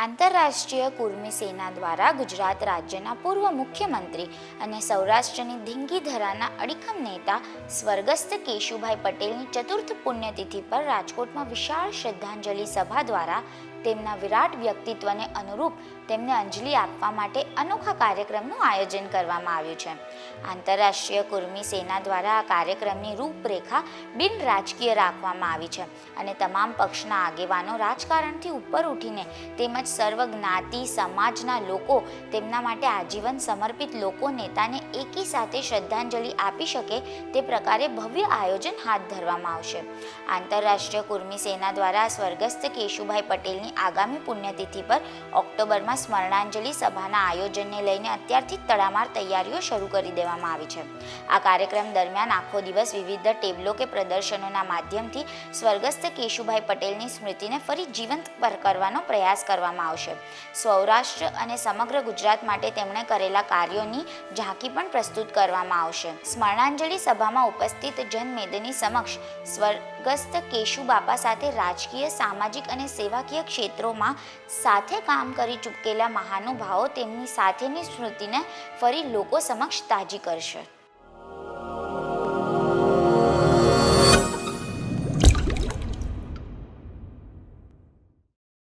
આંતરરાષ્ટ્રીય કુર્મી સેના દ્વારા ગુજરાત રાજ્યના પૂર્વ મુખ્યમંત્રી અને સૌરાષ્ટ્રની ધીંગીધરાના અડીખમ નેતા સ્વર્ગસ્થ કેશુભાઈ પટેલની ચતુર્થ પુણ્યતિથિ પર રાજકોટમાં વિશાળ શ્રદ્ધાંજલિ સભા દ્વારા તેમના વિરાટ વ્યક્તિત્વને અનુરૂપ તેમને અંજલિ આપવા માટે અનોખા કાર્યક્રમનું આયોજન કરવામાં આવ્યું છે. આંતરરાષ્ટ્રીય કુર્મી સેના દ્વારા આ કાર્યક્રમની રૂપરેખા બિન રાજકીય રાખવામાં આવી છે અને તમામ પક્ષના આગેવાનો રાજકારણથી ઉપર ઉઠીને તેમજ સર્વ જ્ઞાતિ સમાજના લોકો તેમના માટે આજીવન સમર્પિત લોકો નેતાને એકી સાથે શ્રદ્ધાંજલિ આપી શકે તે પ્રકારે ભવ્ય આયોજન હાથ ધરવામાં આવશે. આંતરરાષ્ટ્રીય કુર્મી સેના દ્વારા સ્વર્ગસ્થ કેશુભાઈ પટેલની આગામી પુણ્યતિથિ પર ઓક્ટોબરમાં સ્મરણાંજલિ સભાના આયોજનને લઈને અત્યારથી તડામાર તૈયારીઓ શરૂ કરી દેવામાં આવી છે. આ કાર્યક્રમ દરમિયાન આખો દિવસ વિવિધ ટેબલો કે પ્રદર્શનોના માધ્યમથી સ્વર્ગસ્થ કેશુભાઈ પટેલની સ્મૃતિને ફરી જીવંત કરવાનો પ્રયાસ કરવામાં આવશે. સૌરાષ્ટ્ર અને સમગ્ર ગુજરાત માટે તેમણે કરેલા કાર્યોની ઝાંકી પણ પ્રસ્તુત કરવામાં આવશે. સ્મરણાંજલિ સભામાં ઉપસ્થિત જનમેદની સમક્ષ સ્વર્ગસ્થ કેશુ બાપા સાથે રાજકીય, સામાજિક અને સેવાકીય ક્ષેત્રોમાં સાથે કામ કરી ચૂકેલા મહાનુભાવો તેમની સાથેની સ્મૃતિને ફરી લોકો સમક્ષ તાજી કરશે.